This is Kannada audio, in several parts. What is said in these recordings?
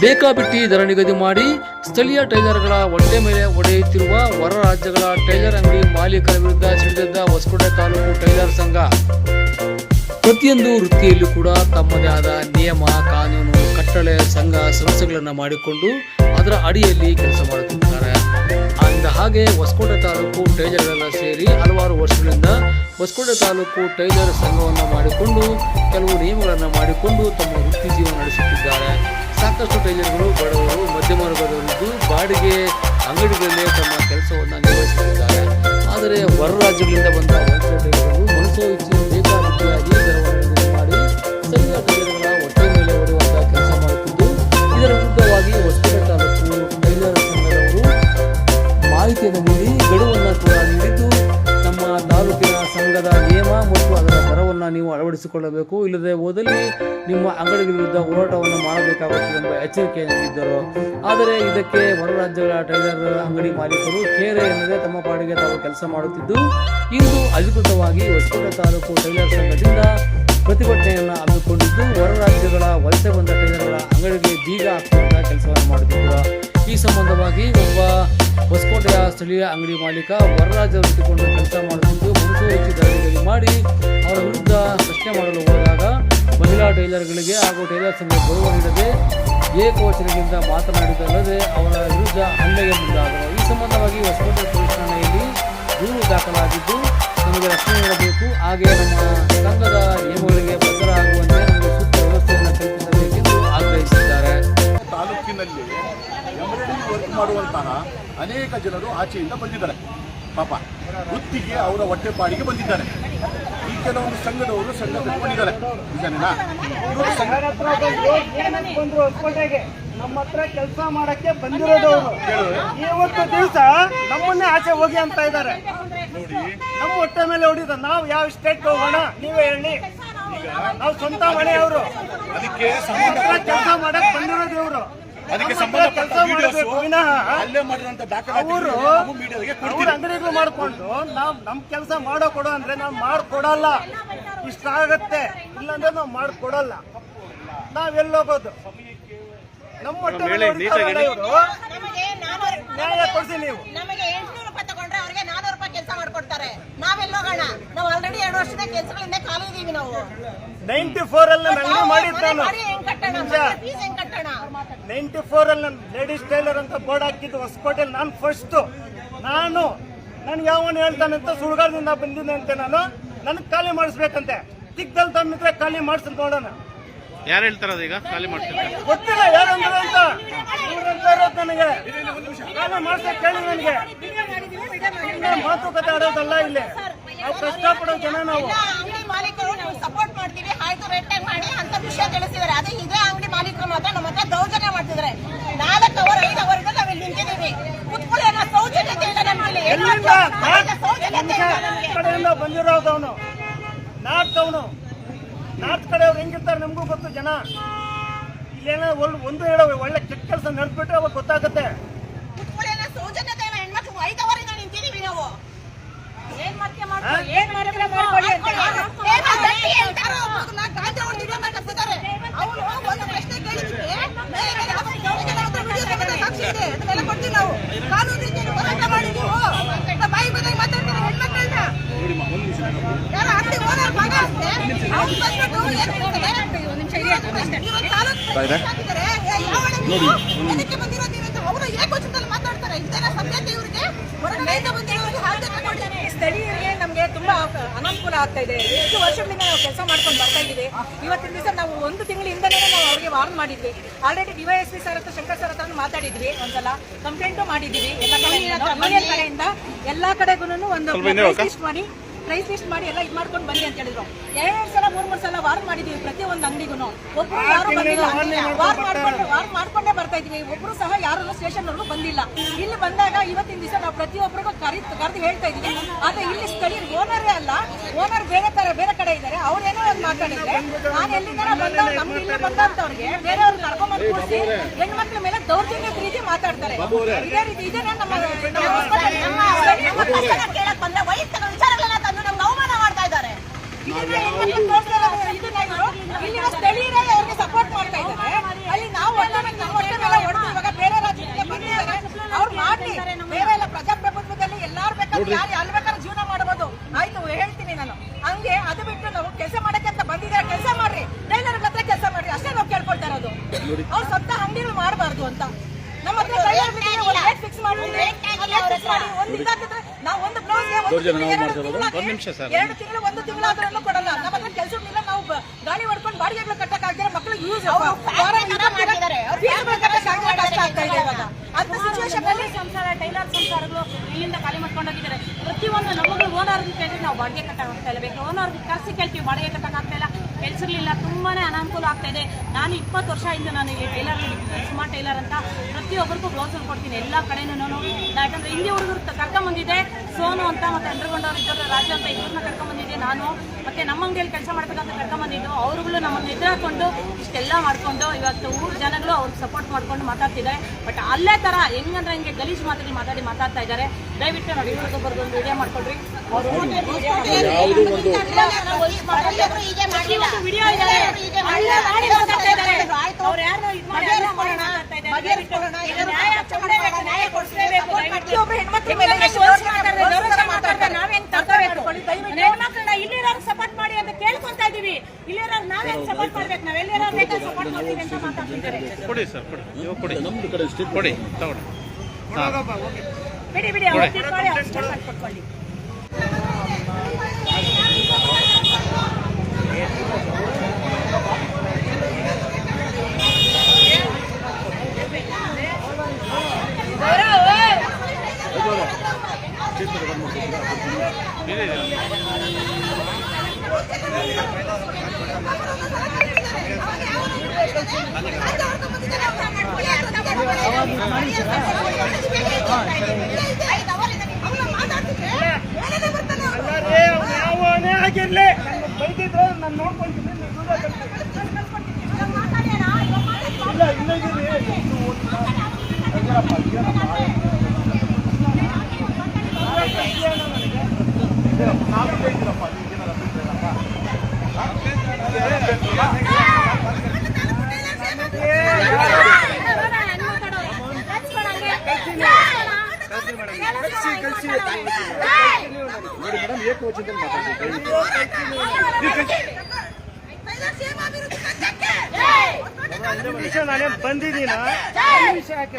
ಬೇಕಾಬಿಟ್ಟಿ ದರ ನಿಗದಿ ಮಾಡಿ ಸ್ಥಳೀಯ ಟೈಲರ್ಗಳ ಹೊಟ್ಟೆ ಮೇಲೆ ಒಡೆಯುತ್ತಿರುವ ಹೊರ ರಾಜ್ಯಗಳ ಟೈಲರ್ ಅಂಗಡಿ ಮಾಲೀಕರ ವಿರುದ್ಧ ಸಿಡಿದಿದ್ದ ಹೊಸಕೋಟೆ ತಾಲೂಕು ಟೈಲರ್ ಸಂಘ. ಪ್ರತಿಯೊಂದು ವೃತ್ತಿಯಲ್ಲೂ ಕೂಡ ತಮ್ಮದೇ ಆದ ನಿಯಮ, ಕಾನೂನು, ಕಟ್ಟಳೆ, ಸಂಘ, ಸಂಸ್ಥೆಗಳನ್ನು ಮಾಡಿಕೊಂಡು ಅದರ ಅಡಿಯಲ್ಲಿ ಕೆಲಸ ಮಾಡುತ್ತಿದ್ದಾರೆ. ಅಂದ ಹಾಗೆ ಹೊಸಕೋಟೆ ತಾಲೂಕು ಟೈಲರ್ಗಳೆಲ್ಲ ಸೇರಿ ಹಲವಾರು ವರ್ಷಗಳಿಂದ ಹೊಸಕೋಟೆ ತಾಲೂಕು ಟೈಲರ್ ಸಂಘವನ್ನು ಮಾಡಿಕೊಂಡು ಕೆಲವು ನಿಯಮಗಳನ್ನು ಮಾಡಿಕೊಂಡು ತಮ್ಮ ವೃತ್ತಿ ಜೀವನ ನಡೆಸುತ್ತಿದ್ದಾರೆ. ಸಾಕಷ್ಟು ಟೈಲರ್ಗಳು, ಬಡವರು, ಮಧ್ಯಮ ವರ್ಗದವರಿದ್ದು ಬಾಡಿಗೆ ಅಂಗಡಿಗಳಲ್ಲಿ ತಮ್ಮ ಕೆಲಸವನ್ನು ನಿರ್ವಹಿಸುತ್ತಿದ್ದಾರೆ. ಆದರೆ ಹೊರ ರಾಜ್ಯಗಳಿಂದ ಬಂದ ವಲಸೆ ಟೈಲರ್ಗಳು ಮನಸೋ ಇಚ್ಛೆ ಬೇಕಾಬಿಟ್ಟಿಯಾಗಿ ದರವನ್ನು ಅಳವಡಿಸಿಕೊಳ್ಳಬೇಕು ಇಲ್ಲದೆ ಹೋದಲ್ಲಿ ನಿಮ್ಮ ಅಂಗಡಿಗಳ ವಿರುದ್ಧ ಹೋರಾಟವನ್ನು ಮಾಡಬೇಕಾಗುತ್ತದೆ ಎಂಬ ಎಚ್ಚರಿಕೆ ನೀಡಿದ್ದರು ಆದರೆ ಇದಕ್ಕೆ ಹೊರ ರಾಜ್ಯಗಳ ಟೈಲರ್ ಅಂಗಡಿ ಮಾಲೀಕರು ಕೇರೆ ಎನ್ನದೆ ತಮ್ಮ ಪಾಡಿಗೆ ತಾವು ಕೆಲಸ ಮಾಡುತ್ತಿದ್ದು, ಇಂದು ಅಧಿಕೃತವಾಗಿ ಹೊಸಕೋಟೆ ತಾಲೂಕು ಟೈಲರ್ ಸಂಘದಿಂದ ಪ್ರತಿಭಟನೆಯನ್ನು ಹಮ್ಮಿಕೊಂಡಿದ್ದು ಹೊರ ರಾಜ್ಯಗಳ ವಲಸೆ ಬಂದ ಟೈಲರ್ಗಳ ಅಂಗಡಿಗೆ ಬೀಗ ಹಾಕುವಂತಹ ಕೆಲಸವನ್ನು ಮಾಡುತ್ತಿದ್ದರು ಈ ಸಂಬಂಧವಾಗಿ ಒಬ್ಬ ಹೊಸಕೋಟೆಯ ಸ್ಥಳೀಯ ಅಂಗಡಿ ಮಾಲೀಕ ವರರಾಜ್ ರಾಜ್ಯ ಹುಟ್ಟಿಕೊಂಡು ಕೆಲಸ ಮಾಡುತ್ತಿದ್ದು ಮುನ್ಸೂಚಿ ಹೆಚ್ಚು ದರ ಮಾಡಿ ಅವರ ವಿರುದ್ಧ ಪ್ರಶ್ನೆ ಮಾಡಲು ಹೋದಾಗ ಮಹಿಳಾ ಟೈಲರ್ಗಳಿಗೆ ಹಾಗೂ ಟೈಲರ್ ಸಂಘ ಗೌರವ ನೀಡದೆ ಏಕವಚನದಿಂದ ಮಾತನಾಡಿದ್ದಲ್ಲದೆ ಅವರ ವಿರುದ್ಧ ಹಲ್ಲೆಗೆ ಮುಂದಾದರು. ಈ ಸಂಬಂಧವಾಗಿ ಹೊಸಕೋಟೆ ಪೊಲೀಸ್ ಠಾಣೆಯಲ್ಲಿ ದೂರು ದಾಖಲಾಗಿದ್ದು ನಮಗೆ ರಕ್ಷಣೆ ನೀಡಬೇಕು. ಹಾಗೆ ನಮ್ಮ ಸಂಘದ ನಿಯಮಗಳಿಗೆ ಬದ್ಧರಾಗುವಂತೆ ನಮಗೆ ಸೂಕ್ತ ವ್ಯವಸ್ಥೆಯನ್ನು ಕಲ್ಪಿಸಬೇಕೆಂದು ಆಗ್ರಹಿಸಿದ್ದಾರೆ. ತಾಲೂಕಿನಲ್ಲಿ ಮಾಡುವಂತಹ ಅನೇಕ ಜನರು ಆಚೆಯಿಂದ ಬಂದಿದ್ದಾರೆ. ಪಾಪ ವೃತ್ತಿಗೆ ಅವರ ಹೊಟ್ಟೆಪಾಡಿಗೆ ಬಂದಿದ್ದಾರೆ. ಈ ಕೆಲವೊಂದು ಸಂಘದವರು ಸಂಘ ಕಟ್ಕೊಂಡಿದ್ದಾರೆ ನಿಜನೇನಾ? ನಮ್ಮ ಹತ್ರ ಕೆಲಸ ಮಾಡಕ್ಕೆ ಬಂದಿರೋದು ಅವರು ಇವತ್ತು ದಿವಸ ನಮ್ಮನ್ನೇ ಆಚೆ ಹೋಗಿ ಅಂತ ಇದ್ದಾರೆ. ನಮ್ಮ ಹೊಟ್ಟೆ ಮೇಲೆ ಹೊಡಿದ ನಾವು ಯಾವ ಸ್ಟೇಟ್ ಹೋಗೋಣ? ನೀವೇ ಹೇಳಿ. ನಾವು ಸ್ವಂತ ಮನೆಯವರು. ಅದಕ್ಕೆ ಕೆಲಸ ಮಾಡಕ್ ಬಂದಿರೋದು ಇವರು. ಅದಕ್ಕೆ ಸಂಬಂಧಪಟ್ಟ ಅಂಗಡಿಗಳು ಮಾಡ್ಕೊಂಡು ನಾವ್ ನಮ್ ಕೆಲಸ ಮಾಡೋ ಕೊಡು ಅಂದ್ರೆ ನಾವು ಮಾಡ್ಕೊಡಲ್ಲ. ಇಷ್ಟ ಆಗತ್ತೆ ಇಲ್ಲಾಂದ್ರೆ ನಾವು ಮಾಡ್ಕೊಡಲ್ಲ. ನಾವೆಲ್ಲೋಗೋದು ನಮ್ಮ ನ್ಯಾಯ ಕೊಡ್ಸಿ ನೀವು. ನಮಗೆ ಎಂಟ್ನೂರು ರೂಪಾಯಿ ತಗೊಂಡ್ರೆ ಅವ್ರಿಗೆ ನಾನೂರು ರೂಪಾಯಿ ಕೆಲಸ ಮಾಡ್ಕೊಡ್ತಾರೆ. ನಾವೆಲ್ಲೋಗೋಣ ನಾವು ಆಲ್ರೆಡಿ ಎರಡು ವರ್ಷದ ಕೆಲಸಗಳಿಂದ ಖಾಲಿ ಇದೀವಿ ನಾವು ನೈನ್ಟಿ ಫೋರ್ ಅಲ್ಲಿ ನಾನು. ನಾನು ಫೋರ್ ಅಲ್ಲಿ ನಾನು ಲೇಡೀಸ್ ಟೈಲರ್ ಅಂತ ಬೋರ್ಡ್ ಹಾಕಿದ್ದು ಹೊಸಕೋಟೆಯಲ್ಲಿ ನಾನು ಫಸ್ಟ್ ನಾನು ನನ್ಗೆ ಯಾವನು ಹೇಳ್ತಾನಂತ ಸುಳ್ಗಾಲದಿಂದ ಬಂದಿದ್ದೆ ಅಂತ ನಾನು. ನನಗೆ ಖಾಲಿ ಮಾಡಿಸ್ಬೇಕಂತೆ. ದಿಗ್ಗಲ್ ತಮ್ಮಿದ್ರೆ ಖಾಲಿ ಮಾಡಿಸ್ ನೋಡೋಣ. ಯಾರು ಹೇಳ್ತಾರ ಈಗ? ಖಾಲಿ ಮಾಡ್ತಾರೆ ಗೊತ್ತಿಲ್ಲ ಯಾರಂದ್ರೆ ಅಂತ. ಇವ್ರಂತ ಇರೋದು ನನಗೆ. ಖಾಲಿ ಮಾಡ್ಸಕ್ ಕೇಳಿ ನನಗೆ. ಸುಮ್ನೆ ಮಾತುಕತೆ ಆಡೋದಲ್ಲ ಇಲ್ಲಿ. ನಾವು ಕಷ್ಟಪಡೋ ಜನ ನಾವು ಎಲ್ಲ ಅಂಗಡಿ ಮಾಲೀಕರು ನಾವು ಸಪೋರ್ಟ್ ಮಾಡ್ತೀವಿ ಮಾಡಿ ಅಂತ ವಿಷಯ ತಿಳಿಸಿದ್ದಾರೆ ಅದೇ ಇದೇ ಅಂಗಡಿ ಮಾಲೀಕರು ಮಾತ್ರ ನಮ್ಮ ಹತ್ರ ದೌರ್ಜನ್ಯ ಮಾಡ್ತಿದ್ದಾರೆ. ನಾಲ್ಕು ಅವರ್ ಐದು ಅವರ್ ನಾವು ಇಲ್ಲಿ ನಿಂತಿದ್ದೀವಿ. ಕುತ್ಕೊಳ್ಳಿ ಸೌಜನ್ಯತೆ ಇಲ್ಲ ನಮ್ಗೆ. ಕಡೆಯಿಂದ ಬಂದಿರೋದವನು ನಾರ್ತ್ ಅವನು. ನಾರ್ತ್ ಕಡೆಯವ್ರು ಹೆಂಗಿರ್ತಾರೆ ನಮಗೂ ಗೊತ್ತು ಜನ. ಇಲ್ಲೇನೋ ಒಳ್ಳೆ ಒಂದು ಹೇಳೋ ಒಳ್ಳೆ ಕೆಟ್ಟ ಕೆಲಸ ನಡೆದ್ಬಿಟ್ರೆ ಅವಾಗ ಗೊತ್ತಾಗುತ್ತೆ. ಸೌಜನ್ಯತೆ ಹೆಣ್ಮಕ್ಳು ಐದು ಅವರಿಂದ ನಿಂತಿದ್ದೀವಿ ನಾವು. ಏನ್ ಮಾಡ್ತೀಯ ಹಾ? ಏನ್ ಮಾಡ್ತೀರ ಮಾಡ್ಕೊಳ್ಳಿ ಅಂತ ಏನು ಗಟ್ಟಿ ಹೇಳ್ತಾರೋ ಅವ್ರನ್ನ ಗಾಂಜಾ ಹೊಡ್ದು video ಮಾಡ್ತಿದ್ದಾರೆ. ಅವ್ನು ಒಂದು ಪ್ರಶ್ನೆ ಕೇಳಿದ್ದಕ್ಕೆ ಬೇರೆ ಬೇರೆ ಅವ್ರಿಗೆ ಅವ್ರಿಗೆ ನಮ್ಮ ಹತ್ರ video ತೆಗೆದ ಸಾಕ್ಷಿ ಇದೆ. ಅದನ್ನೆಲ್ಲ ಕೊಡ್ತೀವಿ ನಾವು. ಕಾನೂನು ರೀತಿಯಲ್ಲಿ ಹೋರಾಟ ಮಾಡಿ ನೀವು. ನಮ್ಮ ಬಾಯಿ ಬಂದಂಗೆ ಮಾತಾಡ್ತಾರೆ ಹೆಣ್ಮಕ್ಳನ್ನ. ಯಾರೋ ಅಂಗಡಿ owner ಮಗ ಅಷ್ಟೇ. ಅವ್ನು ಬಂದ್ಬಿಟ್ಟು ಏನ್ ಹೇಳ್ತಾರೆ? ಇವತ್ತು ತಾಲೂಕು ಪ್ರೆಸಿಡೆಂಟ್ ಆಗಿದ್ದಾರೆ. ಏ, ಯಾವ ಹಣ ನೀವು? ಎದಕ್ಕೆ ಬಂದಿರೋದು ನೀವು ಅಂತ ಅವರು ಏಕವಚನದಲ್ಲಿ ಮಾತಾಡ್ತಾರೆ ಇದೆಲ್ಲ ಸಭ್ಯತೆ ಇವರಿಗೆ ಹೊರಗಡೆಯಿಂದ ಬಂದಿರೋರಿಗೆ ಹಾಜರು ಕೊಡ್ತಾರೆ ಸ್ಥಳೀಯರಿಗೆ ನಮಗೆ ತುಂಬಾ ಅನಾನುಕೂಲ ಆಗ್ತಾ ಇದೆ. ಎಷ್ಟು ವರ್ಷಗಳಿಂದ ನಾವು ಕೆಲಸ ಮಾಡ್ಕೊಂಡು ಬರ್ತಾ ಇದ್ದೀವಿ. ಇವತ್ತಿನ ದಿವಸ ನಾವು ಒಂದು ತಿಂಗಳಿಂದಲೇ ನಾವು ಅವ್ರಿಗೆ ವಾರ್ನ್ ಮಾಡಿದ್ವಿ. ಆಲ್ರೆಡಿ ಡಿವೈಎಸ್ಪಿ ಸರ್ ಹತ್ರ ಶಂಕರ್ ಸರ್ ಹತ್ರ ಮಾತಾಡಿದ್ವಿ ಒಂದ್ಸಲ. ಕಂಪ್ಲೇಂಟು ಮಾಡಿದ್ದೀವಿ. ಎಲ್ಲ ಕಡೆಯಿಂದ ಎಲ್ಲಾ ಕಡೆಗೂ ಒಂದು ಲಿಸ್ಟ್ ಮಾಡಿ. ಪ್ರೈಸ್ ಲಿಸ್ಟ್ ಮಾಡಿ ಎಲ್ಲ ಇದು ಮಾಡ್ಕೊಂಡು ಬನ್ನಿ ಅಂತ ಹೇಳಿದ್ರು ಎರಡು ಸಲ ಮೂರ್ ಮೂರು ಸಲ ವಾರ್ ಮಾಡಿದೀವಿ ಪ್ರತಿ ಒಂದು ಅಂಗಡಿಗೂ ಒಬ್ರು ಯಾರು ಬಂದಿಲ್ಲ ವಾರ್ ಮಾಡ್ಕೊಂಡು ವಾರ್ ಮಾಡ್ಕೊಂಡೇ ಬರ್ತಾ ಇದೀವಿ ಒಬ್ರು ಸಹ ಯಾರು ಸ್ಟೇಷನ್ ಅವರು ಬಂದಿಲ್ಲ ಇಲ್ಲಿ ಬಂದಾಗ ಇವತ್ತಿನ ದಿವಸ ನಾವು ಪ್ರತಿಯೊಬ್ಬರಿಗೂ ಕರಿ ಕರೆದು ಹೇಳ್ತಾ ಇದೀವಿ ಆದ್ರೆ ಇಲ್ಲಿ ಸ್ಥಳೀಯ ಓನರೇ ಅಲ್ಲ ಓನರ್ ಬೇರೆ ತರ ಬೇರೆ ಕಡೆ ಇದ್ದಾರೆ ಅವ್ರೇನೋ ಒಂದು ಮಾತಾಡಿದ್ರೆ ನಾನು ಎಲ್ಲಿಂದ ಬಂದವ್ರು ನಮ್ಗೆ ಇಲ್ಲಿ ಬಂದಂತವ್ರಿಗೆ ಬೇರೆಯವ್ರು ಕರ್ಕೊಂಡ್ಬಂದು ಕೂರಿಸಿ ಹೆಣ್ಮಕ್ಳ ಮೇಲೆ ದೌರ್ಜನ್ಯದ ರೀತಿ ಮಾತಾಡ್ತಾರೆ ಇದೇ ರೀತಿ ಇದೇ ನಮ್ಮ ನಮ್ಮ ಕೇಳಕ್ ಬಂದ್ರೆ ವೈಯಕ್ತಿಕ ವಿಚಾರಗಳನ್ನ ಸಪೋರ್ಟ್ ಮಾಡ್ತಾ ಇದ್ದಾರೆ. ಅಲ್ಲಿ ನಾವು ಇವಾಗ ಬೇರೆ ರಾಜ್ಯಕ್ಕೆ ಬಂದಿದ್ದಾರೆ. ಅವ್ರು ಮಾಡಿ ಬೇರೆಲ್ಲ ಪ್ರಜಾಪ್ರಭುತ್ವದಲ್ಲಿ ಎಲ್ಲಾರು ಬೇಕು ಯಾರು ಯಾರು ಬೇಕಾದ್ರೆ ಜೀವನ ಮಾಡಬಹುದು ಆಯ್ತು ಹೇಳ್ತೀನಿ ನಾನು. ಹಂಗೆ ಅದು ಬಿಟ್ಟು ನಾವು ಕೆಲಸ ಮಾಡಕ್ಕೆ ಅಂತ ಬಂದಿದ್ದಾರೆ ಕೆಲಸ ಮಾಡ್ರಿ. ಟೈಲರ್ ಹತ್ರ ಕೆಲಸ ಮಾಡ್ರಿ. ಅಷ್ಟೇ ನಾವು ಕೇಳ್ಕೊಳ್ತಾ ಇರೋದು. ಅವ್ರು ಸ್ವಂತ ಅಂಗಡಿಗಳು ಮಾಡಬಾರ್ದು ಅಂತ. ನಮ್ಮ ಹತ್ರ ಫಿಕ್ಸ್ ಮಾಡಿ ಒಂದು ನಾವು ಒಂದು ಒಂದು ನಿಮಿಷ ಸರ್. ಎರಡು ತಿಂಗಳು ಒಂದು ತಿಂಗಳಾದ್ರೂ ಕೊಡಲ್ಲ. ನಮ್ಮ ಹತ್ರ ಇಲ್ಲ ನಾವು ಗಾಳಿ ಹೊಡ್ಕೊಂಡು ಬಾಡಿಗೆಗಳು ಕಟ್ಟಕ್ ಆಗಿದ್ರೆ ಮಕ್ಕಳಿಗೆ ಯೂಸ್ ಅಂತ ಸಿಚುವೇಶನ್ ಅಲ್ಲಿ ಸಂಸಾರ ಟೈಲರ್ ಸಂಸಾರಗಳು ಇಲ್ಲಿಂದ ಖಾಲಿ ಮಾಡ್ಕೊಂಡು ಹೋಗಿದ್ದಾರೆ. ಪ್ರತಿಯೊಂದು ನಮಗಳು ಓನರ್ ಕೇಳಿ ನಾವು ಬಾಡಿಗೆ ಕಟ್ಟಕ್ ಆಗ್ತಾ ಇಲ್ಲ. ಬೇಕು. ಓನರ್ ಕರ್ಸಿ ಕೇಳ್ತೀವಿ. ಬಾಡಿಗೆ ಕಟ್ಟಕ್ ಆಗ್ತಾ ಇಲ್ಲ. ಕೆಲಸಗಳಿಲ್ಲ. ತುಂಬಾನೇ ಅನಾನುಕೂಲ ಆಗ್ತಾ ಇದೆ. ನಾನು ಇಪ್ಪತ್ತು ವರ್ಷ ಇಂದ ನಾನು ಈ ಟೈಲರ್ ಸುಮಾ ಟೈಲರ್ ಅಂತ. ಪ್ರತಿಯೊಬ್ಬರಿಗೂ ಬ್ಲೌಸ್ ಕೊಡ್ತೀನಿ ಎಲ್ಲ ಕಡೆನೂ ನಾನು ಯಾಕಂದ್ರೆ ಹಿಂದಿ ಹುಡುಗರು ಕರ್ಕೊಂಬಂದಿದ್ದೆ ಸೋನು ಅಂತ ಮತ್ತೆ ಅಂಡರ್ಗೊಂಡವ್ರು ಇದ್ದವರು ಇದ್ದಾರೆ ರಾಜು ಅಂತ ಇಬ್ಬರನ್ನ ಕರ್ಕೊಂಬಂದಿದ್ದೆ ನಾನು. ಮತ್ತೆ ನಮ್ಮ ಅಂಗಡಿಯಲ್ಲಿ ಕೆಲಸ ಮಾಡಬೇಕಂತ ಕರ್ಕೊಂಬಂದಿದ್ದು ಅವ್ರುಗಳು ನಮ್ಮನ್ನು ಎದುರಾಕೊಂಡು ಇಷ್ಟೆಲ್ಲ ಮಾಡಿಕೊಂಡು ಇವತ್ತು ಊರು ಜನಗಳು ಅವ್ರಿಗೆ ಸಪೋರ್ಟ್ ಮಾಡ್ಕೊಂಡು ಮಾತಾಡ್ತಿದ್ದಾರೆ. ಬಟ್ ಅಲ್ಲೇ ತರ ಹೆಂಗಂದ್ರೆ ಹಿಂಗೆ ಗಲೀಜು ಮಾತಾಡಿ ಮಾತಾಡಿ ಮಾತಾಡ್ತಾ ಇದ್ದಾರೆ. ದಯವಿಟ್ಟು ನೋಡಿ ಇವ್ರಿಗೂ ಬರೋದು ಒಂದು ವಿಡಿಯೋ ಮಾಡ್ಕೊಡ್ರಿ ವಿಡಿಯೋ ಇದು ಸಪೋರ್ಟ್ ಮಾಡಿ ಅಂತ ಕೇಳ್ಕೊಂತಾ ಇದೀವಿ. ಇಲ್ಲಿರೋರ್ಗೆ ನಾವೇನ್ ಸಪೋರ್ಟ್ ಮಾಡ್ಬೇಕು? ನಾವ್ ಎಲ್ಲಿರೋರ್ ಸಪೋರ್ಟ್ ಮಾಡ್ತೀವಿ ಅಂತ ಮಾತಾಡ್ತಿದ್ದಾರೆ. ಕೊಡಿ ಸರ್ ಕೊಡಿ. ಕೊಡಿ. ನಮ್ದು ಕಡೆ ತಗೊಳ್ಳಿ. ಬಿಡಿ ಬಿಡಿ ಅವ್ರು ತಿಳ್ಕೊಳ್ಳಿ ಅವ್ರು ಕೊಟ್ಕೊಳ್ಳಿ ಇದೆ ಇದೆ ಅಲ್ಲರೇ ಅವ್ನು ಯಾವನೇ ಆಗಿರ್ಲಿ ಬೈದಿದ್ರೆ ನಾನು ವಿಡಿಯೋ ಇಲ್ಲ ಇಲ್ಲಿದ್ದೀರಿ ನೋಡಿ ಮೇಡಮ್ ಏಕವಚನದಲ್ಲಿ ಒಂದು ನಿಮಿಷ ನಾನೇ ಬಂದಿದ್ದೀನ ನಿಮಿಷ ಯಾಕೆ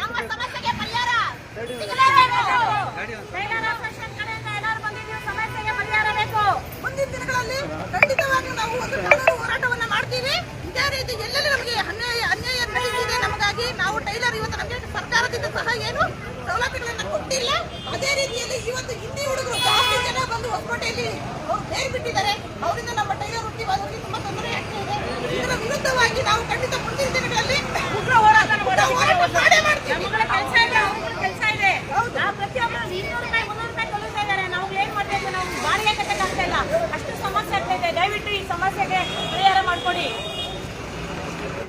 ದಿನಗಳಲ್ಲಿ ಖಂಡಿತವಾಗಿ ನಾವು ಒಂದು ಹೋರಾಟವನ್ನು ಹೋರಾಟವನ್ನ ಮಾಡ್ತೀವಿ. ಇದೇ ರೀತಿ ಎಲ್ಲೆಲ್ಲಿ ನಮಗೆ ಅನ್ಯಾಯ ಅನ್ಯಾಯ ನಡೆಯುತ್ತಿದೆ ನಮಗಾಗಿ ನಾವು ಟೈಲರ್ ಇವತ್ತು ನಮಗೆ ಸರ್ಕಾರದಿಂದ ಸಹ ಏನು ಸೌಲಭ್ಯಗಳನ್ನು ಕೊಟ್ಟಿಲ್ಲ. ಅದೇ ರೀತಿಯಲ್ಲಿ ಇವತ್ತು ಹಿಂದಿ ಹುಡುಗರು ಜಾಸ್ತಿ ಜನ ಬಂದು ಹೊಸಕೋಟೆಯಲ್ಲಿ ಬೇರ್ಬಿಟ್ಟಿದ್ದಾರೆ. ಅವರಿಂದ ನಮ್ಮ ಟೈಲರ್ ವೃತ್ತಿ ತುಂಬಾ ತೊಂದರೆ ಆಗ್ತಾ ಇದೆ. ಇದರ ವಿರುದ್ಧವಾಗಿ ನಾವು ಖಂಡಿತ